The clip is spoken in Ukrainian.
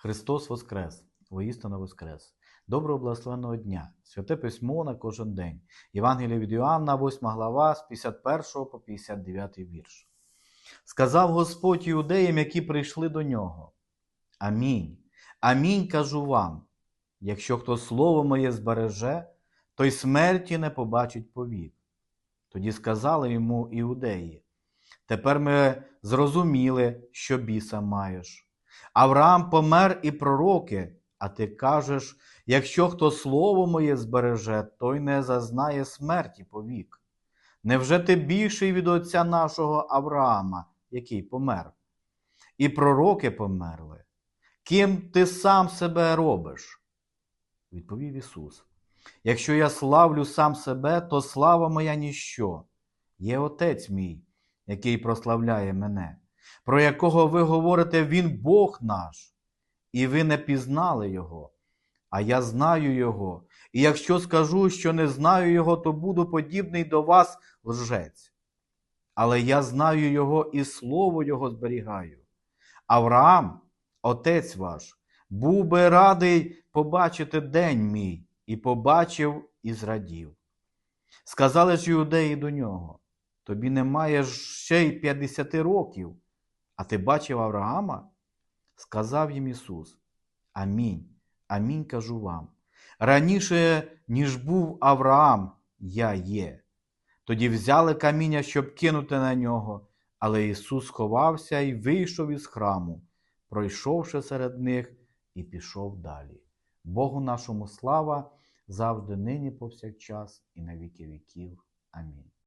Христос Воскрес, воістину Воскрес. Доброго благословенного дня, святе письмо на кожен день. Євангелія від Іоанна, 8 глава, з 51 по 59 вірш. Сказав Господь іудеям, які прийшли до нього. Амінь. Амінь кажу вам. Якщо хто слово моє збереже, той смерті не побачить повік. Тоді сказали йому іудеї. Тепер ми зрозуміли, що біса маєш. Авраам помер і пророки, а ти кажеш, якщо хто слово моє збереже, той не зазнає смерті повік. Невже ти більший від отця нашого Авраама, який помер? І пророки померли. Ким ти сам себе робиш? Відповів Ісус. Якщо я славлю сам себе, то слава моя ніщо. Є Отець мій, який прославляє мене, про якого ви говорите, Він Бог наш, і ви не пізнали Його, а я знаю Його. І якщо скажу, що не знаю Його, то буду подібний до вас лжець. Але я знаю Його і слово Його зберігаю. Авраам, отець ваш, був би радий побачити день мій, і побачив і зрадів. Сказали ж іудеї до нього: тобі немає ще й 50 років, а ти бачив Авраама? Сказав їм Ісус: Амінь, амінь кажу вам. Раніше, ніж був Авраам, я є. Тоді взяли каміння, щоб кинути на нього, але Ісус сховався і вийшов із храму, пройшовши серед них, і пішов далі. Богу нашому слава завжди нині повсякчас і на віки віків. Амінь.